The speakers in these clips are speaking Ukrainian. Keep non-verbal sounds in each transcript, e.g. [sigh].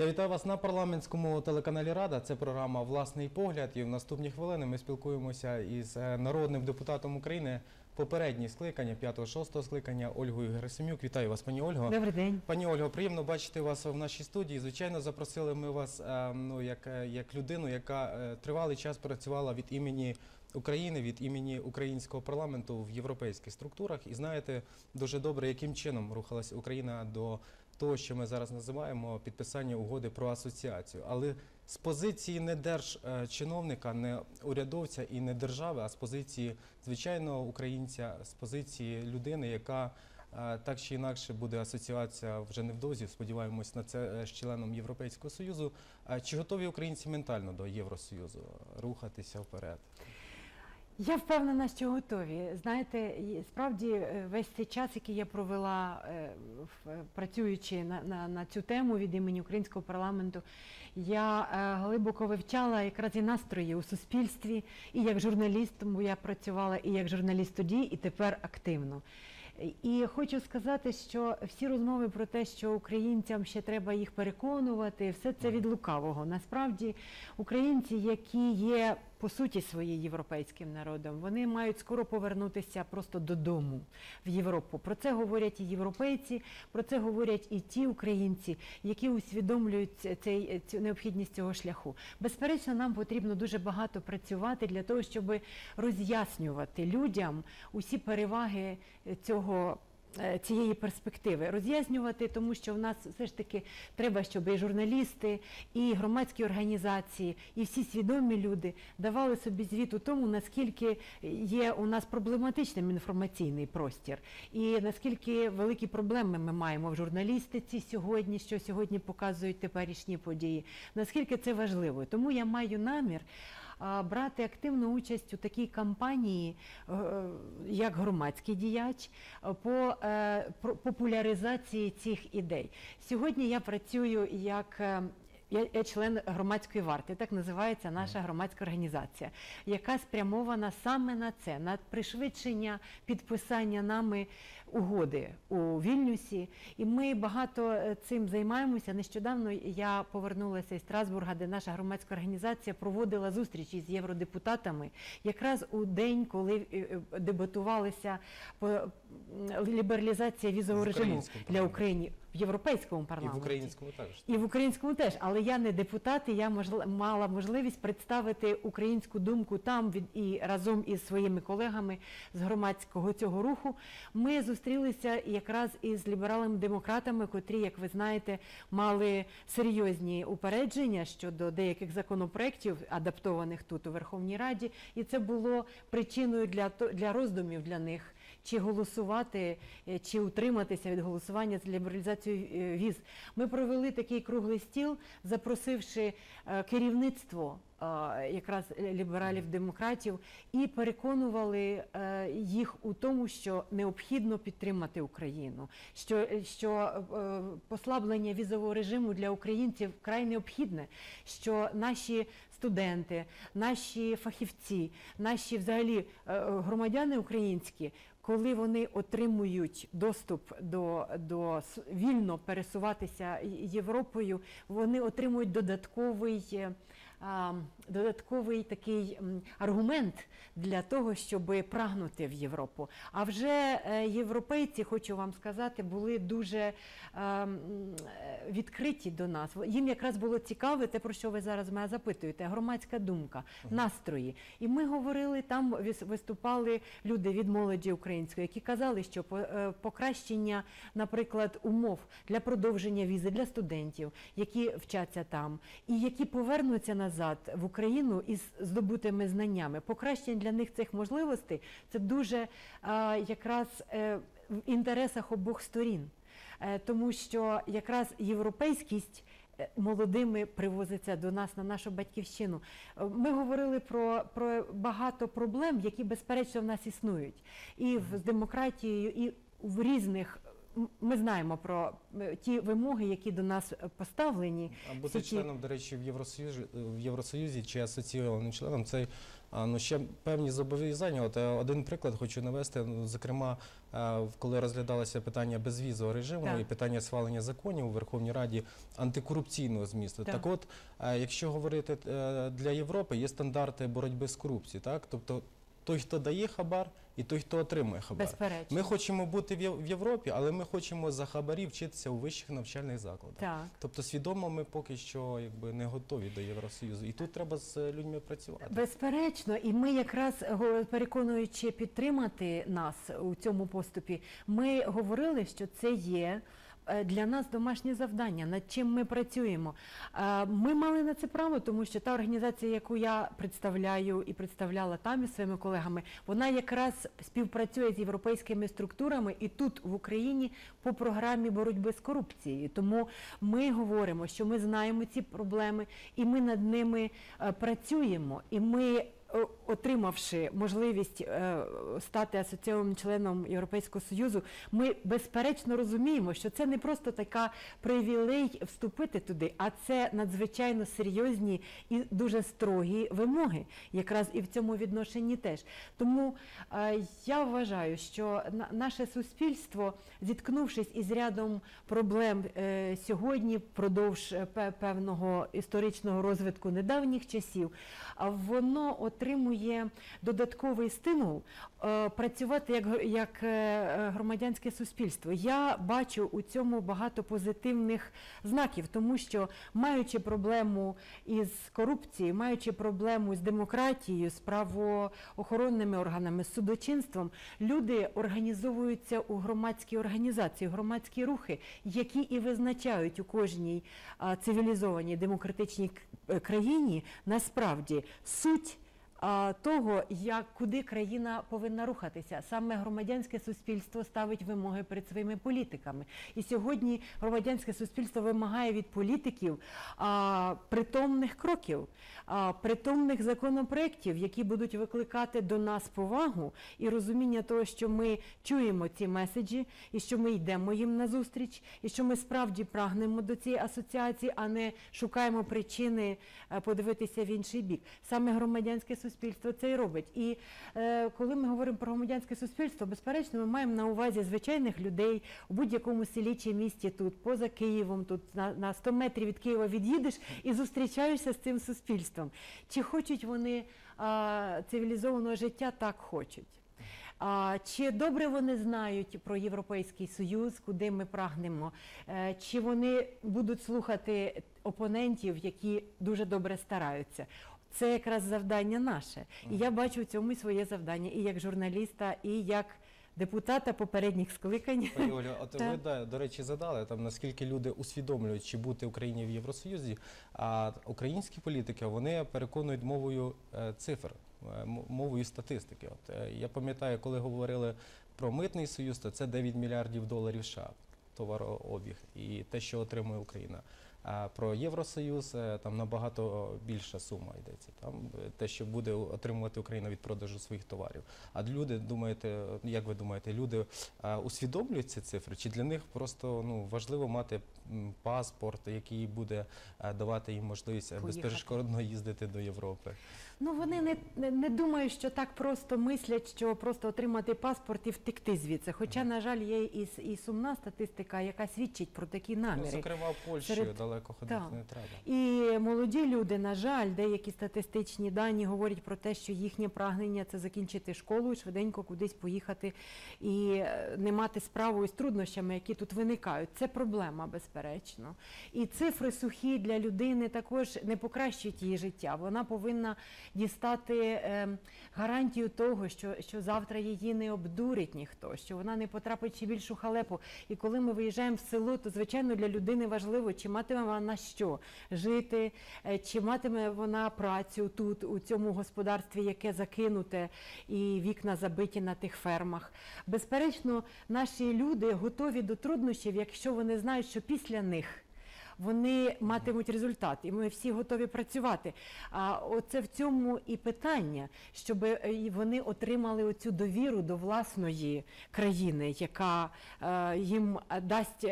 Я вітаю вас на парламентському телеканалі Рада. Це програма Власний погляд. І в наступні хвилини ми спілкуємося із е, народним депутатом України попередні скликання, 5-6 скликання Ольгою Герасимюк. Вітаю вас, пані Ольго. Добрий день. Пані Ольго, приємно бачити вас в нашій студії. Звичайно, запросили ми вас е, ну, як, е, як людину, яка тривалий час працювала від імені України, від імені українського парламенту в європейських структурах. І знаєте дуже добре, яким чином рухалася Україна до того, що ми зараз називаємо підписання угоди про асоціацію. Але з позиції не держчиновника, не урядовця і не держави, а з позиції звичайного українця, з позиції людини, яка е, так чи інакше буде асоціація вже невдовзі. Сподіваємось на це е, з членом Європейського союзу. Чи готові українці ментально до Євросоюзу рухатися вперед? Я впевнена, що готові. Знаєте, справді е, весь цей час, який я провела е, в- працюючи на, на, на цю тему від імені українського парламенту, я е, глибоко вивчала якраз і настрої у суспільстві, і як журналіст, бо я працювала і як журналіст тоді, і тепер активно. І хочу сказати, що всі розмови про те, що українцям ще треба їх переконувати, все це від лукавого. Насправді, українці, які є по суті своєю європейським народом, вони мають скоро повернутися просто додому в Європу. Про це говорять і європейці, про це говорять і ті українці, які усвідомлюють цей цю необхідність цього шляху. Безперечно, нам потрібно дуже багато працювати для того, щоб роз'яснювати людям усі переваги цього. Е, Цієї перспективи роз'яснювати, тому що в нас все ж таки треба, щоб і журналісти, і громадські організації, і всі свідомі люди давали собі звіт у тому, наскільки є у нас проблематичним інформаційний простір, і наскільки великі проблеми ми маємо в журналістиці сьогодні, що сьогодні показують теперішні події. Наскільки це важливо? Тому я маю намір брати активну участь у такій кампанії, е, як громадський діяч, е, по е, популяризації цих ідей. Сьогодні я працюю як. Я, я член громадської варти, так називається наша громадська організація, яка спрямована саме на це, на пришвидшення підписання нами угоди у Вільнюсі. І ми багато е, цим займаємося. Нещодавно я повернулася із Страсбурга, де наша громадська організація проводила зустрічі з євродепутатами, якраз у день, коли е, е, дебатувалися по лібералізація візового режиму для. України в європейському І парламенті. в українському також. І в українському теж, але я не депутат, і я можл- мала можливість представити українську думку там від і разом із своїми колегами з громадського цього руху. Ми зустрілися якраз із лібералами-демократами, котрі, як ви знаєте, мали серйозні упередження щодо деяких законопроєктів, адаптованих тут у Верховній Раді, і це було причиною для для роздумів для них. Чи голосувати, е, чи утриматися від голосування з лібералізацією е, віз. Ми провели такий круглий стіл, запросивши е, керівництво якраз лібералів-демократів і переконували їх у тому, що необхідно підтримати Україну, що, що послаблення візового режиму для українців вкрай необхідне, що наші студенти, наші фахівці, наші взагалі громадяни українські, коли вони отримують доступ до, до вільно пересуватися Європою, вони отримують додатковий. Додатковий такий аргумент для того, щоб прагнути в Європу. А вже е, європейці, хочу вам сказати, були дуже е, відкриті до нас. Їм якраз було цікаве те, про що ви зараз мене запитуєте, громадська думка, настрої. І ми говорили там, виступали люди від молоді української, які казали, що е, покращення, наприклад, умов для продовження візи для студентів, які вчаться там, і які повернуться назад в Україну із здобутими знаннями. Покращення для них цих можливостей це дуже е, якраз е, в інтересах обох сторін. Е, тому що якраз європейськість молодими привозиться до нас на нашу батьківщину. Ми говорили про, про багато проблем, які безперечно в нас існують, і в, з демократією, і в різних ми знаємо про е, ті вимоги, які до нас е, поставлені. А бути ті- членом, до речі, в Євросоюзі, в Євросоюзі чи асоційованим членом, це ну, ще певні зобов'язання. От е, один приклад хочу навести. Ну, Зокрема, е, коли розглядалося питання безвізового режиму Так. і питання схвалення законів у Верховній Раді антикорупційного змісту. Так. Так, от, е, якщо говорити е, для Європи, є стандарти боротьби з корупцією. Так? Тобто той, хто дає хабар, і той, хто отримує хабар. Безперечно. Ми хочемо бути в Європі, але ми хочемо за хабарі вчитися у вищих навчальних закладах. Так. Тобто свідомо ми поки що якби не готові до Євросоюзу, і тут треба з людьми працювати. Безперечно, і ми якраз переконуючи підтримати нас у цьому поступі, ми говорили, що це є. Е, Для нас домашнє завдання, над чим ми працюємо. Е, Ми мали на це право, тому що та організація, яку я представляю і представляла там із своїми колегами, вона якраз співпрацює з європейськими структурами і тут в Україні по програмі боротьби з корупцією. Тому ми говоримо, що ми знаємо ці проблеми, і ми над ними е, працюємо. І ми, отримавши можливість е, стати асоційованим членом Європейського союзу, ми безперечно розуміємо, що це не просто така привілей вступити туди, а це надзвичайно серйозні і дуже строгі вимоги, якраз і в цьому відношенні теж. Тому е, я вважаю, що наше суспільство, зіткнувшись із рядом проблем е, сьогодні, впродовж е, певного історичного розвитку недавніх часів, воно отримує додатковий стимул е, працювати як, як е, громадянське суспільство. Я бачу у цьому багато позитивних знаків, тому що маючи проблему із корупцією, маючи проблему з демократією, з правоохоронними органами, з судочинством, люди організовуються у громадські організації, громадські рухи, які і визначають у кожній цивілізованій демократичній країні насправді суть. Того, як куди країна повинна рухатися, саме громадянське суспільство ставить вимоги перед своїми політиками. І сьогодні громадянське суспільство вимагає від політиків а, притомних кроків, а, притомних законопроєктів, які будуть викликати до нас повагу і розуміння того, що ми чуємо ці меседжі, і що ми йдемо їм назустріч, і що ми справді прагнемо до цієї асоціації, а не шукаємо причини е, подивитися в інший бік. Саме громадянське суспільство це і робить. І е, коли ми говоримо про громадянське суспільство, безперечно, ми маємо на увазі звичайних людей у будь-якому селі чи місті тут, поза Києвом, тут на, на 100 метрів від Києва від'їдеш і зустрічаєшся з цим суспільством. Чи хочуть вони а, цивілізованого життя? Так хочуть. А, чи добре вони знають про Європейський Союз, куди ми прагнемо? Е, Чи вони будуть слухати опонентів, які дуже добре стараються? Це якраз завдання наше. І я бачу в цьому своє завдання, і як журналіста, і як депутата попередніх скликань. Пані Олю, от [laughs] ви да, до речі задали там наскільки люди усвідомлюють, чи бути Україні в Євросоюзі. А українські політики вони переконують мовою е, цифр, е, мовою статистики. От е, я пам'ятаю, коли говорили про митний союз, то це 9 мільярдів доларів США товарообіг і те, що отримує Україна. А про Євросоюз е, там набагато більша сума йдеться. Там е, те, що буде отримувати Україна від продажу своїх товарів. А люди думаєте, як ви думаєте, люди усвідомлюють ці цифри? Чи для них просто ну важливо мати паспорт, який буде давати їм можливість е, Поїхати. безперешкодно їздити до Європи? Ну вони не, не, не думають, що так просто мислять, що просто отримати паспорт і втекти звідси. Хоча, на жаль, є і, і сумна статистика, яка свідчить про такі Ну, наміри. зокрема, в Польщі Серед- далеко ходити Так. не треба. І молоді люди, на жаль, деякі статистичні дані говорять про те, що їхнє прагнення це закінчити школу і швиденько кудись поїхати і е, не мати справу із труднощами, які тут виникають. Це проблема, безперечно. І цифри сухі для людини також не покращують її життя. Вона повинна дістати е, гарантію того, що, що завтра її не обдурить ніхто, що вона не потрапить ще більшу халепу. І коли ми виїжджаємо в село, то звичайно для людини важливо, чи матиме вона що жити, е, чи матиме вона працю тут, у цьому господарстві, яке закинуте, і вікна забиті на тих фермах. Безперечно, наші люди готові до труднощів, якщо вони знають, що після них вони матимуть результат, і ми всі готові працювати. А оце в цьому і питання, щоб е, вони отримали оцю довіру до власної країни, яка е, їм е, дасть.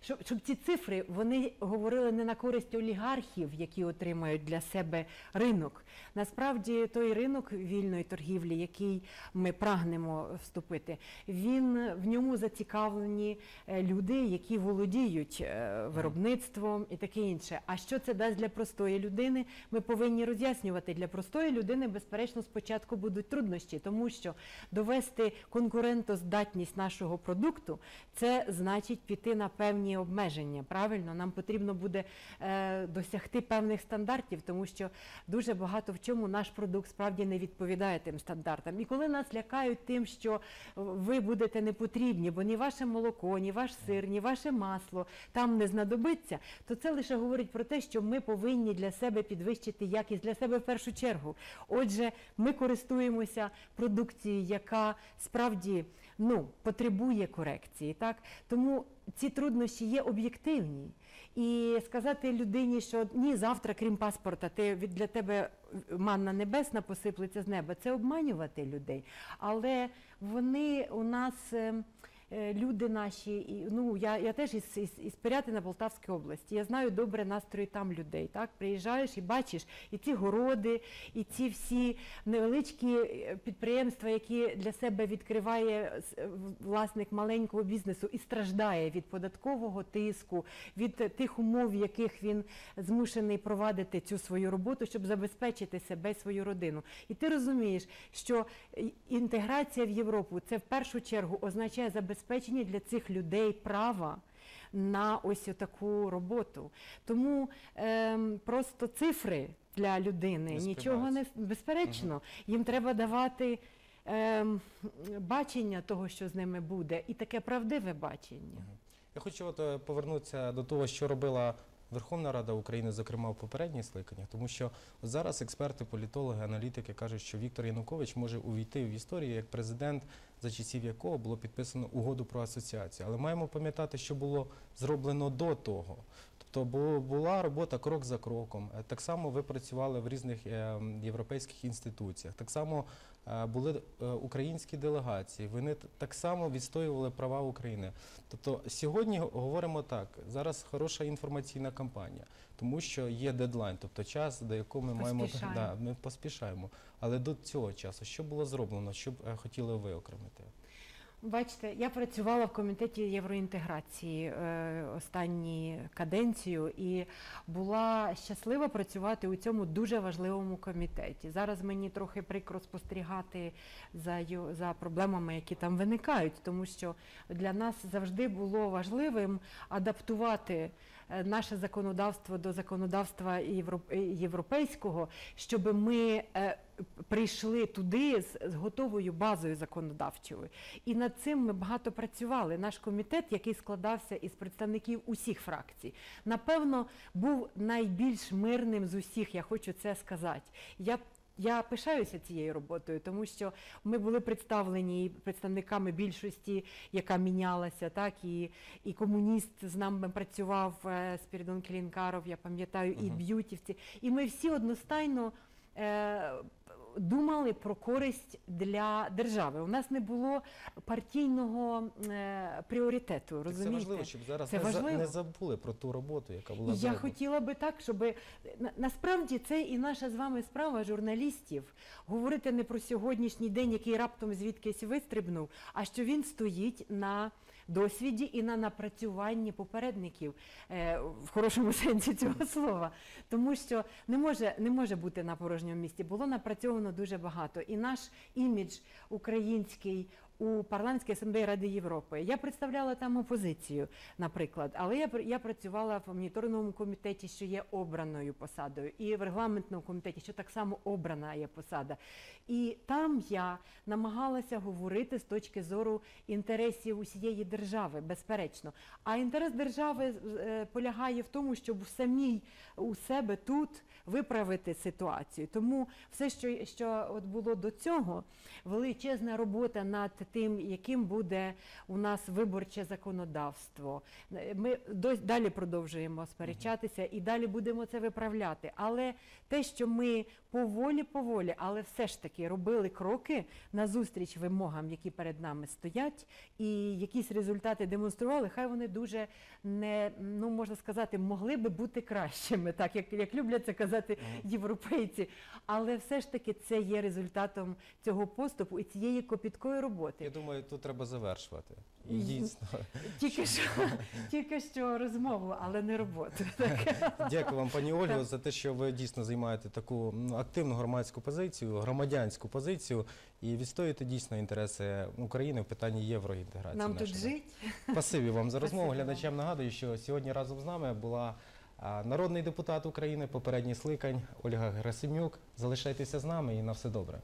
щоб, щоб ці цифри вони говорили не на користь олігархів, які отримають для себе ринок. Насправді той ринок вільної торгівлі, який ми прагнемо вступити, він в ньому зацікавлені люди, які володіють е, виробництвом і таке інше. А що це дасть для простої людини? Ми повинні роз'яснювати для простої людини. Безперечно, спочатку будуть труднощі, тому що довести конкурентоздатність нашого продукту це значить піти на певні обмеження. Правильно, нам потрібно буде е, досягти певних стандартів, тому що дуже багато в чому наш продукт справді не відповідає тим стандартам. І коли нас лякають тим, що ви будете не потрібні, бо ні ваше молоко, ні ваш сир, ні ваше масло там не знадобиться, то це лише говорить про те, що ми повинні для себе підвищити якість для себе в першу чергу. Отже, ми користуємося продукцією, яка справді ну, потребує корекції. Так? Тому ці труднощі є об'єктивні. І сказати людині, що ні, завтра, крім паспорта, ти для тебе манна небесна посиплеться з неба, це обманювати людей. Але вони у нас. Е, Люди наші, і, ну я, я теж із, із, із Пирятина Полтавської області. Я знаю добре настрої там людей. Так приїжджаєш і бачиш і ці городи, і ці всі невеличкі е, підприємства, які для себе відкриває е, власник маленького бізнесу і страждає від податкового тиску, від тих умов, в яких він змушений провадити цю свою роботу, щоб забезпечити себе і свою родину. І ти розумієш, що інтеграція в Європу це в першу чергу означає забезпечення для цих людей права. На ось таку роботу. Тому ем, просто цифри для людини Не нічого не безперечно. безперечно. Їм треба давати ем, бачення того, що з ними буде, і таке правдиве бачення. Я хочу от е, повернутися до того, що робила Верховна Рада України, зокрема в попередніх скликаннях, тому що зараз експерти, політологи, аналітики кажуть, що Віктор Янукович може увійти в історію як президент, за часів якого було підписано угоду про асоціацію. Але маємо пам'ятати, що було зроблено до того. Тобто бу- була робота крок за кроком. Е, Так само ви працювали в різних е, європейських інституціях. Так само е, були українські делегації. Вони так само відстоювали права України. Тобто сьогодні говоримо так: зараз хороша інформаційна кампанія, тому що є дедлайн, тобто час, до якого ми маємо да, ми поспішаємо. Але до цього часу, що було зроблено, що б хотіли ви окремити? Бачите, я працювала в комітеті євроінтеграції е, останні каденцію і була щаслива працювати у цьому дуже важливому комітеті. Зараз мені трохи прикро спостерігати за, за проблемами, які там виникають, тому що для нас завжди було важливим адаптувати е, наше законодавство до законодавства е, європейського, щоб ми е, прийшли туди з, готовою базою законодавчою. І над цим ми багато працювали. Наш комітет, який складався із представників усіх фракцій, напевно, був найбільш мирним з усіх. Я хочу це сказати. Я я пишаюся цією роботою, тому що ми були представлені представниками більшості, яка мінялася, так і, і комуніст з нами працював е, Спірідон Клінкаров, я пам'ятаю, і б'ютівці. І ми всі одностайно е, думали про користь для держави. У нас не було партійного е, пріоритету. Так Це важливо, щоб зараз Це не, за- важливо. не забули про ту роботу, яка була Я зроблена. хотіла би так, щоб на- насправді це і наша з вами справа журналістів говорити не про сьогоднішній день, який раптом звідкись вистрибнув, а що він стоїть на досвіді і на напрацюванні попередників е, в хорошому [laughs] сенсі цього слова. Тому що не може, не може бути на порожньому місці. Було напрацьовано дуже багато. І наш імідж український у парламентській асамблеї Ради Європи. Я представляла там опозицію, наприклад, але я, я працювала в моніторинговому комітеті, що є обраною посадою, і в регламентному комітеті, що так само обрана є посада. І там я намагалася говорити з точки зору інтересів усієї держави, безперечно. А інтерес держави е, полягає в тому, щоб самій у себе тут виправити ситуацію. Тому все, що, що от було до цього, величезна робота над тим, яким буде у нас виборче законодавство. Ми далі продовжуємо сперечатися і далі будемо це виправляти. Але те, що ми поволі, поволі, але все ж таки робили кроки назустріч вимогам, які перед нами стоять, і якісь результати демонстрували, хай вони дуже не ну можна сказати, могли би бути кращими, так як, як люблять це казати європейці. Але все ж таки це є результатом цього поступу і цієї копіткої роботи. Я думаю, тут треба завершувати. Дійсно. Тільки що, [laughs] тільки що розмову, але не роботу. [laughs] Дякую вам, пані Ольго, за те, що ви дійсно займаєте таку активну громадську позицію, громадянську позицію і відстоюєте дійсно інтереси України в питанні євроінтеграції. Нам тут жить. Спасибі вам за розмову. Спасибі вам. Глядачам нагадую, що сьогодні разом з нами була народний депутат України, попередній скликань Ольга Герасимюк. Залишайтеся з нами і на все добре.